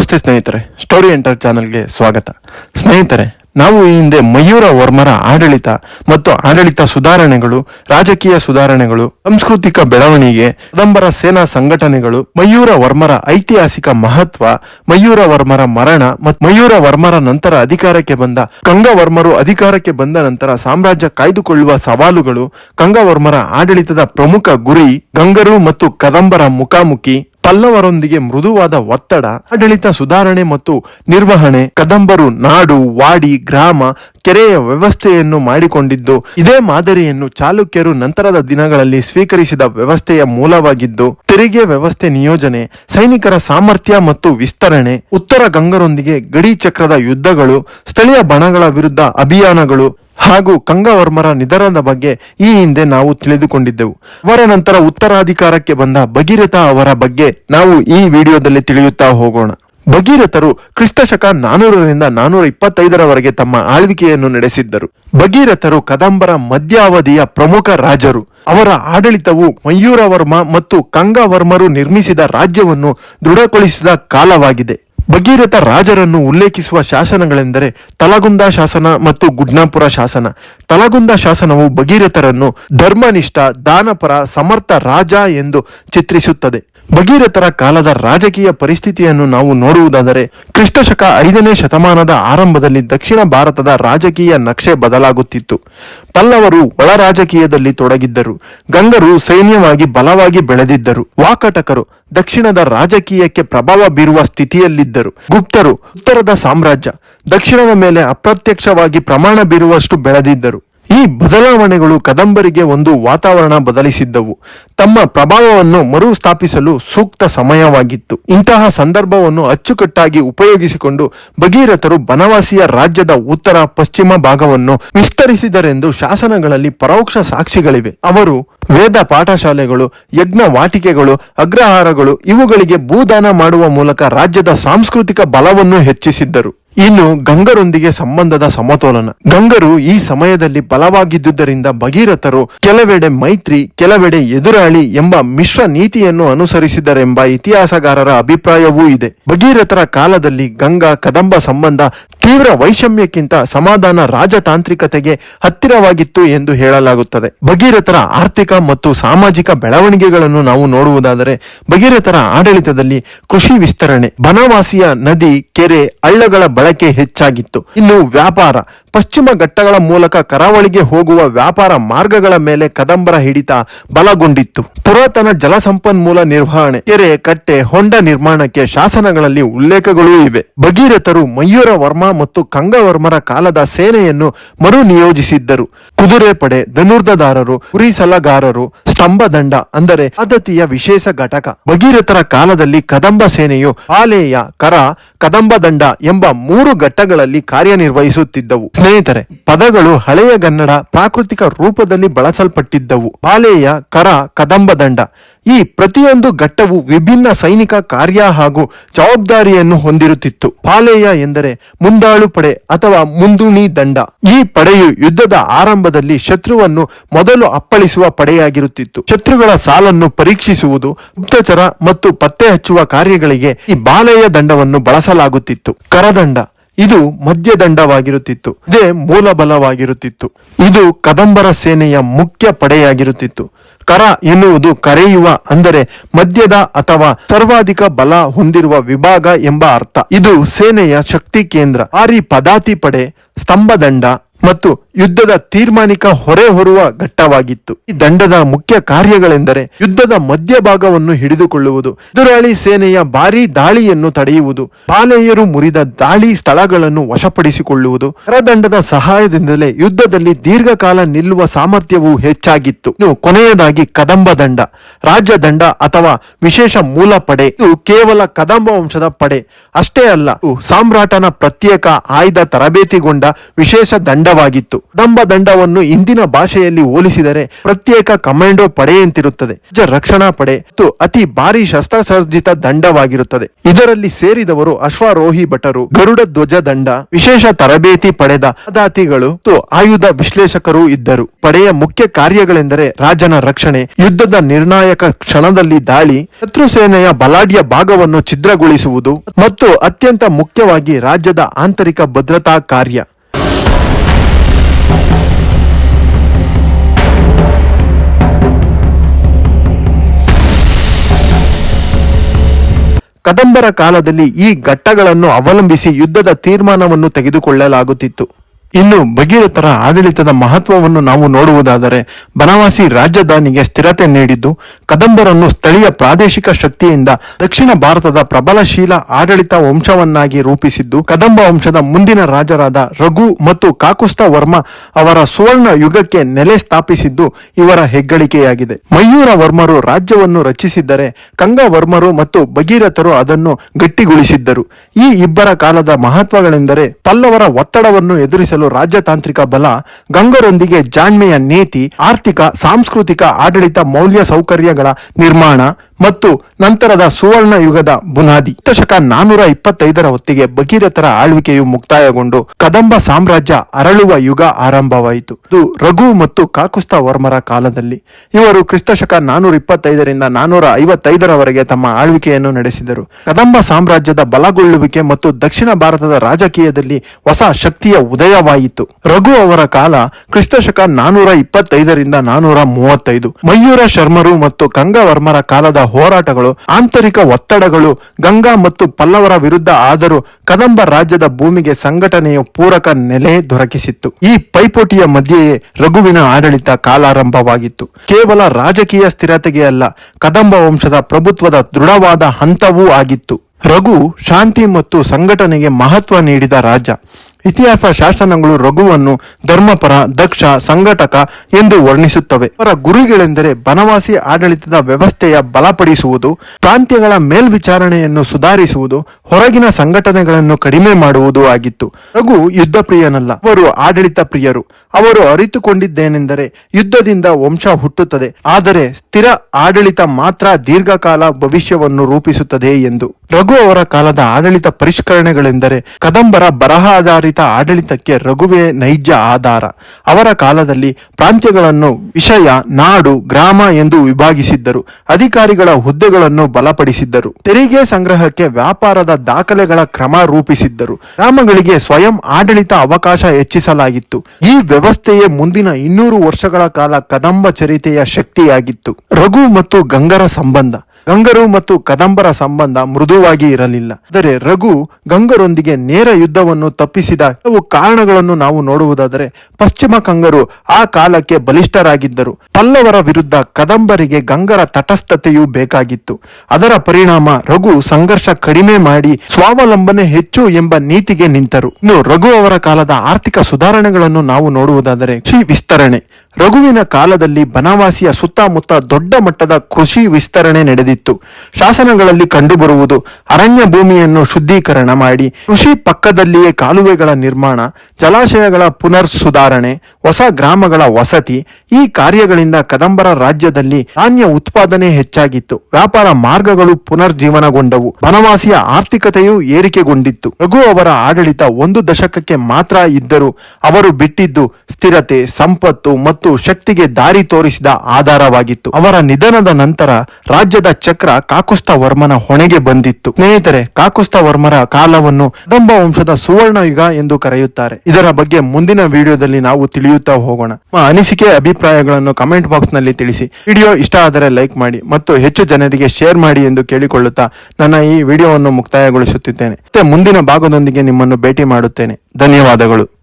ನಮಸ್ತೆ ಸ್ನೇಹಿತರೆ story enter ಚಾನಲ್ಗೆ ಸ್ವಾಗತ. ಸ್ನೇಹಿತರೆ, ನಾವು ಈ ಹಿಂದೆ ಮಯೂರ ವರ್ಮರ ಆಡಳಿತ ಮತ್ತು ಆಡಳಿತ ಸುಧಾರಣೆಗಳು, ರಾಜಕೀಯ ಸುಧಾರಣೆಗಳು, ಸಾಂಸ್ಕೃತಿಕ ಬೆಳವಣಿಗೆ ಕದಂಬರ ಸೇನಾ ಸಂಘಟನೆಗಳು, ಮಯೂರ ವರ್ಮರ ಐತಿಹಾಸಿಕ ಮಹತ್ವ, ಮಯೂರ ವರ್ಮರ ಮರಣ ಮತ್ತು ಮಯೂರ ವರ್ಮರ ನಂತರ ಅಧಿಕಾರಕ್ಕೆ ಬಂದ ಕಂಗವರ್ಮರು ಅಧಿಕಾರಕ್ಕೆ ಬಂದ ನಂತರ ಸಾಮ್ರಾಜ್ಯ ಕಾಯ್ದುಕೊಳ್ಳುವ ಸವಾಲುಗಳು ಕಂಗವರ್ಮರ ಆಡಳಿತದ ಪ್ರಮುಖ ಗುರಿ, ಗಂಗರು ಮತ್ತು ಕದಂಬರ ಮುಖಾಮುಖಿ ಪಲ್ಲವರೊಂದಿಗೆ ಮೃದುವಾದ ಒತ್ತಡ, ಆಡಳಿತ ಸುಧಾರಣೆ ಮತ್ತು ನಿರ್ವಹಣೆ, ಕದಂಬರು, ನಾಡು, ವಾಡಿ, ಗ್ರಾಮ, ಕೆರೆಯ ವ್ಯವಸ್ಥೆಯನ್ನು ಮಾಡಿಕೊಂಡಿದ್ದು, ಇದೇ ಮಾದರಿಯನ್ನು ಚಾಲುಕ್ಯರು ನಂತರದ ದಿನಗಳಲ್ಲಿ ಸ್ವೀಕರಿಸಿದ ವ್ಯವಸ್ಥೆಯ ಮೂಲವಾಗಿದ್ದು, ತೆರಿಗೆ ವ್ಯವಸ್ಥೆ ನಿಯೋಜನೆ, ಸೈನಿಕರ ಸಾಮರ್ಥ್ಯ ಮತ್ತು ವಿಸ್ತರಣೆ, ಉತ್ತರ ಗಂಗರೊಂದಿಗೆ ಗಡಿ ಚಕ್ರದ ಯುದ್ಧಗಳು, ಸ್ಥಳೀಯ ಬಣಗಳ ವಿರುದ್ಧ ಅಭಿಯಾನಗಳು ಹಾಗೂ ಕಂಗವರ್ಮರ ನಿಧನದ ಬಗ್ಗೆ ಈ ಹಿಂದೆ ನಾವು ತಿಳಿದುಕೊಂಡಿದ್ದೆವು. ಅವರ ನಂತರ ಉತ್ತರಾಧಿಕಾರಕ್ಕೆ ಬಂದ ಭಗೀರಥ ಅವರ ಬಗ್ಗೆ ನಾವು ಈ ವಿಡಿಯೋದಲ್ಲಿ ತಿಳಿಯುತ್ತಾ ಹೋಗೋಣ. ಭಗೀರಥರು ಕ್ರಿಸ್ತಶಕ ನಾನೂರರಿಂದ ನಾನೂರ ಇಪ್ಪತ್ತೈದರವರೆಗೆ ತಮ್ಮ ಆಳ್ವಿಕೆಯನ್ನು ನಡೆಸಿದ್ದರು. ಭಗೀರಥರು ಕದಂಬರ ಮಧ್ಯಾವಧಿಯ ಪ್ರಮುಖ ರಾಜರು. ಅವರ ಆಡಳಿತವು ಮಯೂರವರ್ಮ ಮತ್ತು ಕಂಗವರ್ಮರು ನಿರ್ಮಿಸಿದ ರಾಜ್ಯವನ್ನು ದೃಢಗೊಳಿಸಿದ ಕಾಲವಾಗಿದೆ. ಭಗೀರಥ ರಾಜರನ್ನು ಉಲ್ಲೇಖಿಸುವ ಶಾಸನಗಳೆಂದರೆ ತಲಗುಂದ ಶಾಸನ ಮತ್ತು ಗುಡ್ನಾಪುರ ಶಾಸನ. ತಲಗುಂದ ಶಾಸನವು ಭಗೀರಥರನ್ನು ಧರ್ಮನಿಷ್ಠ, ದಾನಪರ, ಸಮರ್ಥ ರಾಜ ಎಂದು ಚಿತ್ರಿಸುತ್ತದೆ. ಭಗೀರಥರ ಕಾಲದ ರಾಜಕೀಯ ಪರಿಸ್ಥಿತಿಯನ್ನು ನಾವು ನೋಡುವುದಾದರೆ ಕ್ರಿಸ್ತಶಕ ಐದನೇ ಶತಮಾನದ ಆರಂಭದಲ್ಲಿ ದಕ್ಷಿಣ ಭಾರತದ ರಾಜಕೀಯ ನಕ್ಷೆ ಬದಲಾಗುತ್ತಿತ್ತು. ಪಲ್ಲವರು ಒಳ ರಾಜಕೀಯದಲ್ಲಿ ತೊಡಗಿದ್ದರು. ಗಂಗರು ಸೈನ್ಯವಾಗಿ ಬಲವಾಗಿ ಬೆಳೆದಿದ್ದರು. ವಾಕಟಕರು ದಕ್ಷಿಣದ ರಾಜಕೀಯಕ್ಕೆ ಪ್ರಭಾವ ಬೀರುವ ಸ್ಥಿತಿಯಲ್ಲಿದ್ದರು. ಗುಪ್ತರು ಉತ್ತರದ ಸಾಮ್ರಾಜ್ಯ ದಕ್ಷಿಣದ ಮೇಲೆ ಅಪ್ರತ್ಯಕ್ಷವಾಗಿ ಪ್ರಮಾಣ ಬೀರುವಷ್ಟು ಬೆಳೆದಿದ್ದರು. ಈ ಬದಲಾವಣೆಗಳು ಕದಂಬರಿಗೆ ಒಂದು ವಾತಾವರಣ ಬದಲಿಸಿದ್ದವು. ತಮ್ಮ ಪ್ರಭಾವವನ್ನು ಮರುಸ್ಥಾಪಿಸಲು ಸೂಕ್ತ ಸಮಯವಾಗಿತ್ತು. ಇಂತಹ ಸಂದರ್ಭವನ್ನು ಅಚ್ಚುಕಟ್ಟಾಗಿ ಉಪಯೋಗಿಸಿಕೊಂಡು ಭಗೀರಥರು ಬನವಾಸಿಯ ರಾಜ್ಯದ ಉತ್ತರ, ಪಶ್ಚಿಮ ಭಾಗವನ್ನು ವಿಸ್ತರಿಸಿದರೆಂದು ಶಾಸನಗಳಲ್ಲಿ ಪರೋಕ್ಷ ಸಾಕ್ಷಿಗಳಿವೆ. ಅವರು ವೇದ ಪಾಠಶಾಲೆಗಳು, ಯಜ್ಞ ವಾಟಿಕೆಗಳು, ಅಗ್ರಹಾರಗಳು ಇವುಗಳಿಗೆ ಭೂದಾನ ಮಾಡುವ ಮೂಲಕ ರಾಜ್ಯದ ಸಾಂಸ್ಕೃತಿಕ ಬಲವನ್ನು ಹೆಚ್ಚಿಸಿದ್ದರು. ಇನ್ನು ಗಂಗರೊಂದಿಗೆ ಸಂಬಂಧದ ಸಮತೋಲನ. ಗಂಗರು ಈ ಸಮಯದಲ್ಲಿ ಬಲವಾಗಿದ್ದುದರಿಂದ ಭಗೀರಥರು ಕೆಲವೆಡೆ ಮೈತ್ರಿ, ಕೆಲವೆಡೆ ಎದುರಾಳಿ ಎಂಬ ಮಿಶ್ರ ನೀತಿಯನ್ನು ಅನುಸರಿಸಿದರೆಂಬ ಇತಿಹಾಸಗಾರರ ಅಭಿಪ್ರಾಯವೂ ಇದೆ. ಭಗೀರಥರ ಕಾಲದಲ್ಲಿ ಗಂಗಾ, ಕದಂಬ ಸಂಬಂಧ ತೀವ್ರ ವೈಷಮ್ಯಕ್ಕಿಂತ ಸಮಾಧಾನ ರಾಜತಾಂತ್ರಿಕತೆಗೆ ಹತ್ತಿರವಾಗಿತ್ತು ಎಂದು ಹೇಳಲಾಗುತ್ತದೆ. ಭಗೀರಥರ ಆರ್ಥಿಕ ಮತ್ತು ಸಾಮಾಜಿಕ ಬೆಳವಣಿಗೆಗಳನ್ನು ನಾವು ನೋಡುವುದಾದರೆ, ಭಗೀರಥರ ಆಡಳಿತದಲ್ಲಿ ಕೃಷಿ ವಿಸ್ತರಣೆ, ಬನವಾಸಿಯ ನದಿ, ಕೆರೆ, ಹಳ್ಳಗಳ ಹೆಚ್ಚಾಗಿತ್ತು. ಇನ್ನು ವ್ಯಾಪಾರ, ಪಶ್ಚಿಮ ಘಟ್ಟಗಳ ಮೂಲಕ ಕರಾವಳಿಗೆ ಹೋಗುವ ವ್ಯಾಪಾರ ಮಾರ್ಗಗಳ ಮೇಲೆ ಕದಂಬರ ಹಿಡಿತ ಬಲಗೊಂಡಿತ್ತು. ಪುರಾತನ ಜಲಸಂಪನ್ಮೂಲ ನಿರ್ವಹಣೆ, ಕೆರೆ, ಕಟ್ಟೆ, ಹೊಂಡ ನಿರ್ಮಾಣಕ್ಕೆ ಶಾಸನಗಳಲ್ಲಿ ಉಲ್ಲೇಖಗಳೂ ಇವೆ. ಭಗೀರಥರು ಮಯೂರ ವರ್ಮ ಮತ್ತು ಕಂಗವರ್ಮರ ಕಾಲದ ಸೇನೆಯನ್ನು ಮರು ನಿಯೋಜಿಸಿದ್ದರು ಕುದುರೆ ಪಡೆ ಧನುರ್ಧದಾರರು ಕುರಿ ಸಲಗಾರರು ಸ್ತಂಭದಂಡ ಅಂದರೆ ಪದ್ಧತಿಯ ವಿಶೇಷ ಘಟಕ. ಭಗೀರಥರ ಕಾಲದಲ್ಲಿ ಕದಂಬ ಸೇನೆಯು ಆಲೇಯ ಕರ ಕದಂಬ ದಂಡ ಎಂಬ ಮೂರು ಘಟ್ಟಗಳಲ್ಲಿ ಕಾರ್ಯನಿರ್ವಹಿಸುತ್ತಿದ್ದವು. ಸ್ನೇಹಿತರೆ ಪದಗಳು ಹಳೆಯ ಗನ್ನಡ ಪ್ರಾಕೃತಿಕ ರೂಪದಲ್ಲಿ ಬಳಸಲ್ಪಟ್ಟಿದ್ದವು. ಬಾಲೆಯ ಕರ ಕದಂಬದಂಡ. ಈ ಪ್ರತಿಯೊಂದು ಘಟ್ಟವು ವಿಭಿನ್ನ ಸೈನಿಕ ಕಾರ್ಯ ಹಾಗೂ ಜವಾಬ್ದಾರಿಯನ್ನು ಹೊಂದಿರುತ್ತಿತ್ತು. ಪಾಲೇಯ ಎಂದರೆ ಮುಂದಾಳು ಪಡೆ ಅಥವಾ ಮುಂದೂಣಿ ದಂಡ. ಈ ಪಡೆಯು ಯುದ್ಧದ ಆರಂಭದಲ್ಲಿ ಶತ್ರುವನ್ನು ಮೊದಲು ಅಪ್ಪಳಿಸುವ ಪಡೆಯಾಗಿರುತ್ತಿತ್ತು. ಶತ್ರುಗಳ ಸಾಲನ್ನು ಪರೀಕ್ಷಿಸುವುದು ಗುಪ್ತಚರ ಮತ್ತು ಪತ್ತೆ ಹಚ್ಚುವ ಕಾರ್ಯಗಳಿಗೆ ಈ ಬಾಲೆಯ ದಂಡವನ್ನು ಬಳಸಲಾಗುತ್ತಿತ್ತು. ಕರದಂಡ. ಇದು ಮಧ್ಯದಂಡವಾಗಿರುತ್ತಿತ್ತು ಇದೇ ಮೂಲಬಲವಾಗಿರುತ್ತಿತ್ತು ಇದು ಕದಂಬರ ಸೇನೆಯ ಮುಖ್ಯ ಪಡೆಯಾಗಿರುತ್ತಿತ್ತು. ಕರ ಎನ್ನುವುದು ಕರೆಯುವ ಅಂದರೆ ಮಧ್ಯದ ಅಥವಾ ಸರ್ವಾಧಿಕ ಬಲ ಹೊಂದಿರುವ ವಿಭಾಗ ಎಂಬ ಅರ್ಥ. ಇದು ಸೇನೆಯ ಶಕ್ತಿ ಕೇಂದ್ರ. ಆರಿ ಪದಾತಿ ಪಡೆ ಸ್ತಂಭದಂಡ ಮತ್ತು ಯುದ್ಧದ ತೀರ್ಮಾನಿಕ ಹೊರೆ ಹೊರುವ ಘಟ್ಟವಾಗಿತ್ತು. ಈ ದಂಡದ ಮುಖ್ಯ ಕಾರ್ಯಗಳೆಂದರೆ ಯುದ್ಧದ ಮಧ್ಯಭಾಗವನ್ನು ಹಿಡಿದುಕೊಳ್ಳುವುದು, ಎದುರಾಳಿ ಸೇನೆಯ ಭಾರೀ ದಾಳಿಯನ್ನು ತಡೆಯುವುದು, ಬಾಲೆಯರು ಮುರಿದ ದಾಳಿ ಸ್ಥಳಗಳನ್ನು ವಶಪಡಿಸಿಕೊಳ್ಳುವುದು. ಕರದಂಡದ ಸಹಾಯದಿಂದಲೇ ಯುದ್ಧದಲ್ಲಿ ದೀರ್ಘಕಾಲ ನಿಲ್ಲುವ ಸಾಮರ್ಥ್ಯವು ಹೆಚ್ಚಾಗಿತ್ತು. ಇನ್ನು ಕೊನೆಯದಾಗಿ ಕದಂಬ ದಂಡ, ರಾಜ್ಯ ದಂಡ ಅಥವಾ ವಿಶೇಷ ಮೂಲ ಪಡೆ. ಇದು ಕೇವಲ ಕದಂಬ ವಂಶದ ಪಡೆ, ಅಷ್ಟೇ ಅಲ್ಲ ಸಾಮ್ರಾಟನ ಪ್ರತ್ಯೇಕ ಆಯ್ದ ತರಬೇತಿಗೊಂಡ ವಿಶೇಷ ದಂಡ ದಂಡವಾಗಿತ್ತು. ದಂಬ ದಂಡವನ್ನು ಇಂದಿನ ಭಾಷೆಯಲ್ಲಿ ಹೋಲಿಸಿದರೆ ಪ್ರತ್ಯೇಕ ಕಮಾಂಡೋ ಪಡೆಯಂತಿರುತ್ತದೆ. ಜ ರಕ್ಷಣಾ ಪಡೆ ಮತ್ತು ಅತಿ ಭಾರಿ ಶಸ್ತ್ರಸರ್ಜಿತ ದಂಡವಾಗಿರುತ್ತದೆ. ಇದರಲ್ಲಿ ಸೇರಿದವರು ಅಶ್ವಾರೋಹಿ ಭಟರು, ಗರುಡ ಧ್ವಜ ದಂಡ, ವಿಶೇಷ ತರಬೇತಿ ಪಡೆದ ದಾತಿಗಳು ಮತ್ತು ಆಯುಧ ವಿಶ್ಲೇಷಕರು ಇದ್ದರು. ಪಡೆಯ ಮುಖ್ಯ ಕಾರ್ಯಗಳೆಂದರೆ ರಾಜನ ರಕ್ಷಣೆ, ಯುದ್ಧದ ನಿರ್ಣಾಯಕ ಕ್ಷಣದಲ್ಲಿ ದಾಳಿ, ಶತ್ರು ಸೇನೆಯ ಬಲಾಢ್ಯ ಭಾಗವನ್ನು ಛಿದ್ರಗೊಳಿಸುವುದು ಮತ್ತು ಅತ್ಯಂತ ಮುಖ್ಯವಾಗಿ ರಾಜ್ಯದ ಆಂತರಿಕ ಭದ್ರತಾ ಕಾರ್ಯ. ಕದಂಬರ ಕಾಲದಲ್ಲಿ ಈ ಘಟ್ಟಗಳನ್ನು ಅವಲಂಬಿಸಿ ಯುದ್ಧದ ತೀರ್ಮಾನವನ್ನು ತೆಗೆದುಕೊಳ್ಳಲಾಗುತ್ತಿತ್ತು. ಇನ್ನು ಭಗೀರಥರ ಆಡಳಿತದ ಮಹತ್ವವನ್ನು ನಾವು ನೋಡುವುದಾದರೆ ಬನವಾಸಿ ರಾಜಧಾನಿಗೆ ಸ್ಥಿರತೆ ನೀಡಿದ್ದು ಕದಂಬರನ್ನು ಸ್ಥಳೀಯ ಪ್ರಾದೇಶಿಕ ಶಕ್ತಿಯಿಂದ ದಕ್ಷಿಣ ಭಾರತದ ಪ್ರಬಲಶೀಲ ಆಡಳಿತ ವಂಶವನ್ನಾಗಿ ರೂಪಿಸಿದ್ದು ಕದಂಬ ವಂಶದ ಮುಂದಿನ ರಾಜರಾದ ರಘು ಮತ್ತು ಕಾಕುಸ್ತ ವರ್ಮ ಅವರ ಸುವರ್ಣ ಯುಗಕ್ಕೆ ನೆಲೆ ಸ್ಥಾಪಿಸಿದ್ದು ಇವರ ಹೆಗ್ಗಳಿಕೆಯಾಗಿದೆ. ಮಯೂರ ವರ್ಮರು ರಾಜ್ಯವನ್ನು ರಚಿಸಿದ್ದರೆ ಕಂಗವರ್ಮರು ಮತ್ತು ಭಗೀರಥರು ಅದನ್ನು ಗಟ್ಟಿಗೊಳಿಸಿದ್ದರು. ಈ ಇಬ್ಬರ ಕಾಲದ ಮಹತ್ವಗಳೆಂದರೆ ಪಲ್ಲವರ ಒತ್ತಡವನ್ನು ಎದುರಿಸಲು ರಾಜ್ಯತಾಂತ್ರಿಕ ಬಲ ಗಂಗರೊಂದಿಗೆ ಜಾಣ್ಮೆಯ ನೀತಿ ಆರ್ಥಿಕ ಸಾಂಸ್ಕೃತಿಕ ಆಡಳಿತ ಮೌಲ್ಯ ಸೌಕರ್ಯಗಳ ನಿರ್ಮಾಣ ಮತ್ತು ನಂತರದ ಸುವರ್ಣ ಯುಗದ ಬುನಾದಿ. ದಶಕ ನಾನೂರ ಇಪ್ಪತ್ತೈದರ ಹೊತ್ತಿಗೆ ಭಗೀರಥರ ಆಳ್ವಿಕೆಯು ಮುಕ್ತಾಯಗೊಂಡು ಕದಂಬ ಸಾಮ್ರಾಜ್ಯ ಅರಳುವ ಯುಗ ಆರಂಭವಾಯಿತು. ಇದು ರಘು ಮತ್ತು ಕಾಕುಸ್ತ ವರ್ಮರ ಕಾಲದಲ್ಲಿ. ಇವರು ಕ್ರಿಸ್ತಶಕ ನಾನೂರ ಇಪ್ಪತ್ತೈದರಿಂದ ನಾನೂರ ಐವತ್ತೈದರವರೆಗೆ ತಮ್ಮ ಆಳ್ವಿಕೆಯನ್ನು ನಡೆಸಿದರು. ಕದಂಬ ಸಾಮ್ರಾಜ್ಯದ ಬಲಗೊಳ್ಳುವಿಕೆ ಮತ್ತು ದಕ್ಷಿಣ ಭಾರತದ ರಾಜಕೀಯದಲ್ಲಿ ಹೊಸ ಶಕ್ತಿಯ ಉದಯವಾಯಿತು. ರಘು ಅವರ ಕಾಲ ಕ್ರಿಸ್ತಶಕ ನಾನೂರ ಇಪ್ಪತ್ತೈದರಿಂದ ನಾನೂರ ಮೂವತ್ತೈದು. ಮಯೂರ ಶರ್ಮರು ಮತ್ತು ಗಂಗವರ್ಮರ ಕಾಲದ ಹೋರಾಟಗಳು, ಆಂತರಿಕ ಒತ್ತಡಗಳು, ಗಂಗಾ ಮತ್ತು ಪಲ್ಲವರ ವಿರುದ್ಧ ಆದರೂ ಕದಂಬ ರಾಜ್ಯದ ಭೂಮಿಗೆ ಸಂಘಟನೆಯ ಪೂರಕ ನೆಲೆ ದೊರಕಿಸಿತ್ತು. ಈ ಪೈಪೋಟಿಯ ಮಧ್ಯೆಯೇ ರಘುವಿನ ಆಡಳಿತ ಕಾಲಾರಂಭವಾಗಿತ್ತು. ಕೇವಲ ರಾಜಕೀಯ ಸ್ಥಿರತೆಗೆ ಅಲ್ಲ, ಕದಂಬ ವಂಶದ ಪ್ರಭುತ್ವದ ದೃಢವಾದ ಹಂತವೂ ಆಗಿತ್ತು. ರಘು ಶಾಂತಿ ಮತ್ತು ಸಂಘಟನೆಗೆ ಮಹತ್ವ ನೀಡಿದ ರಾಜ. ಇತಿಹಾಸ ಶಾಸನಗಳು ರಘುವನ್ನು ಧರ್ಮಪರ, ದಕ್ಷ, ಸಂಘಟಕ ಎಂದು ವರ್ಣಿಸುತ್ತವೆ. ಅವರ ಗುರುಗಳೆಂದರೆ ಬನವಾಸಿ ಆಡಳಿತದ ವ್ಯವಸ್ಥೆಯ ಬಲಪಡಿಸುವುದು, ಪ್ರಾಂತ್ಯಗಳ ಮೇಲ್ವಿಚಾರಣೆಯನ್ನು ಸುಧಾರಿಸುವುದು, ಹೊರಗಿನ ಸಂಘಟನೆಗಳನ್ನು ಕಡಿಮೆ ಮಾಡುವುದು ಆಗಿತ್ತು. ರಘು ಯುದ್ಧ ಪ್ರಿಯನಲ್ಲ ಅವರು ಆಡಳಿತ ಪ್ರಿಯರು. ಅವರು ಅರಿತುಕೊಂಡಿದ್ದೇನೆಂದರೆ ಯುದ್ಧದಿಂದ ವಂಶ ಹುಟ್ಟುತ್ತದೆ, ಆದರೆ ಸ್ಥಿರ ಆಡಳಿತ ಮಾತ್ರ ದೀರ್ಘಕಾಲ ಭವಿಷ್ಯವನ್ನು ರೂಪಿಸುತ್ತದೆ ಎಂದು. ರಘು ಅವರ ಕಾಲದ ಆಡಳಿತ ಪರಿಷ್ಕರಣೆಗಳೆಂದರೆ ಕದಂಬರ ಬರಹ ಆಡಳಿತಕ್ಕೆ ರಘುವೇ ನೈಜ ಆಧಾರ. ಅವರ ಕಾಲದಲ್ಲಿ ಪ್ರಾಂತ್ಯಗಳನ್ನು ವಿಷಯ, ನಾಡು, ಗ್ರಾಮ ಎಂದು ವಿಭಾಗಿಸಿದ್ದರು. ಅಧಿಕಾರಿಗಳ ಹುದ್ದೆಗಳನ್ನು ಬಲಪಡಿಸಿದ್ದರು. ತೆರಿಗೆ ಸಂಗ್ರಹಕ್ಕೆ ವ್ಯಾಪಾರದ ದಾಖಲೆಗಳ ಕ್ರಮ ರೂಪಿಸಿದ್ದರು. ಗ್ರಾಮಗಳಿಗೆ ಸ್ವಯಂ ಆಡಳಿತ ಅವಕಾಶ ಹೆಚ್ಚಿಸಲಾಗಿತ್ತು. ಈ ವ್ಯವಸ್ಥೆಯೇ ಮುಂದಿನ ಇನ್ನೂರು ವರ್ಷಗಳ ಕಾಲ ಕದಂಬ ಚರಿತೆಯ ಶಕ್ತಿಯಾಗಿತ್ತು. ರಘು ಮತ್ತು ಗಂಗರ ಸಂಬಂಧ. ಗಂಗರು ಮತ್ತು ಕದಂಬರ ಸಂಬಂಧ ಮೃದುವಾಗಿ ಇರಲಿಲ್ಲ. ಆದರೆ ರಘು ಗಂಗರೊಂದಿಗೆ ನೇರ ಯುದ್ಧವನ್ನು ತಪ್ಪಿಸಿದ ಕೆಲವು ಕಾರಣಗಳನ್ನು ನಾವು ನೋಡುವುದಾದರೆ, ಪಶ್ಚಿಮ ಕಂಗರು ಆ ಕಾಲಕ್ಕೆ ಬಲಿಷ್ಠರಾಗಿದ್ದರು. ಪಲ್ಲವರ ವಿರುದ್ಧ ಕದಂಬರಿಗೆ ಗಂಗರ ತಟಸ್ಥತೆಯೂ ಬೇಕಾಗಿತ್ತು. ಅದರ ಪರಿಣಾಮ ರಘು ಸಂಘರ್ಷ ಕಡಿಮೆ ಮಾಡಿ ಸ್ವಾವಲಂಬನೆ ಹೆಚ್ಚು ಎಂಬ ನೀತಿಗೆ ನಿಂತರು. ಇನ್ನು ರಘು ಅವರ ಕಾಲದ ಆರ್ಥಿಕ ಸುಧಾರಣೆಗಳನ್ನು ನಾವು ನೋಡುವುದಾದರೆ ಕೃಷಿ ವಿಸ್ತರಣೆ ರಘುವಿನ ಕಾಲದಲ್ಲಿ ಬನವಾಸಿಯ ಸುತ್ತಮುತ್ತ ದೊಡ್ಡ ಮಟ್ಟದ ಕೃಷಿ ವಿಸ್ತರಣೆ ನಡೆದಿತ್ತು. ಶಾಸನಗಳಲ್ಲಿ ಕಂಡುಬರುವುದು ಅರಣ್ಯ ಭೂಮಿಯನ್ನು ಶುದ್ಧೀಕರಣ ಮಾಡಿ, ಕೃಷಿ ಪಕ್ಕದಲ್ಲಿಯೇ ಕಾಲುವೆಗಳ ನಿರ್ಮಾಣ, ಜಲಾಶಯಗಳ ಪುನರ್ ಸುಧಾರಣೆ ಹೊಸ ಗ್ರಾಮಗಳ ವಸತಿ, ಈ ಕಾರ್ಯಗಳಿಂದ ಕದಂಬರ ರಾಜ್ಯದಲ್ಲಿ ಧಾನ್ಯ ಉತ್ಪಾದನೆ ಹೆಚ್ಚಾಗಿತ್ತು. ವ್ಯಾಪಾರ ಮಾರ್ಗಗಳು ಪುನರ್ಜೀವನಗೊಂಡವು. ಬನವಾಸಿಯ ಆರ್ಥಿಕತೆಯೂ ಏರಿಕೆಗೊಂಡಿತ್ತು. ರಘು ಅವರ ಆಡಳಿತ ಒಂದು ದಶಕಕ್ಕೆ ಮಾತ್ರ ಇದ್ದರೂ ಅವರು ಬಿಟ್ಟಿದ್ದು ಸ್ಥಿರತೆ, ಸಂಪತ್ತು ಮತ್ತು ಶಕ್ತಿಗೆ ದಾರಿ ತೋರಿಸಿದ ಆಧಾರವಾಗಿತ್ತು. ಅವರ ನಿಧನದ ನಂತರ ರಾಜ್ಯದ ಚಕ್ರ ಕಾಕುಸ್ತ ವರ್ಮನ ಹೊಣೆಗೆ ಬಂದಿತ್ತು. ಸ್ನೇಹಿತರೆ ಕಾಕುಸ್ತ ವರ್ಮರ ಕಾಲವನ್ನು ಕದಂಬ ವಂಶದ ಸುವರ್ಣ ಯುಗ ಎಂದು ಕರೆಯುತ್ತಾರೆ. ಇದರ ಬಗ್ಗೆ ಮುಂದಿನ ವಿಡಿಯೋದಲ್ಲಿ ನಾವು ತಿಳಿಯುತ್ತಾ ಹೋಗೋಣ. ಅನಿಸಿಕೆ, ಅಭಿಪ್ರಾಯಗಳನ್ನು ಕಮೆಂಟ್ ಬಾಕ್ಸ್ನಲ್ಲಿ ತಿಳಿಸಿ. ವಿಡಿಯೋ ಇಷ್ಟ ಆದರೆ ಲೈಕ್ ಮಾಡಿ ಮತ್ತು ಹೆಚ್ಚು ಜನರಿಗೆ ಶೇರ್ ಮಾಡಿ ಎಂದು ಕೇಳಿಕೊಳ್ಳುತ್ತಾ ನನ್ನ ಈ ವಿಡಿಯೋವನ್ನು ಮುಕ್ತಾಯಗೊಳಿಸುತ್ತಿದ್ದೇನೆ. ಮತ್ತೆ ಮುಂದಿನ ಭಾಗದೊಂದಿಗೆ ನಿಮ್ಮನ್ನು ಭೇಟಿ ಮಾಡುತ್ತೇನೆ. ಧನ್ಯವಾದಗಳು.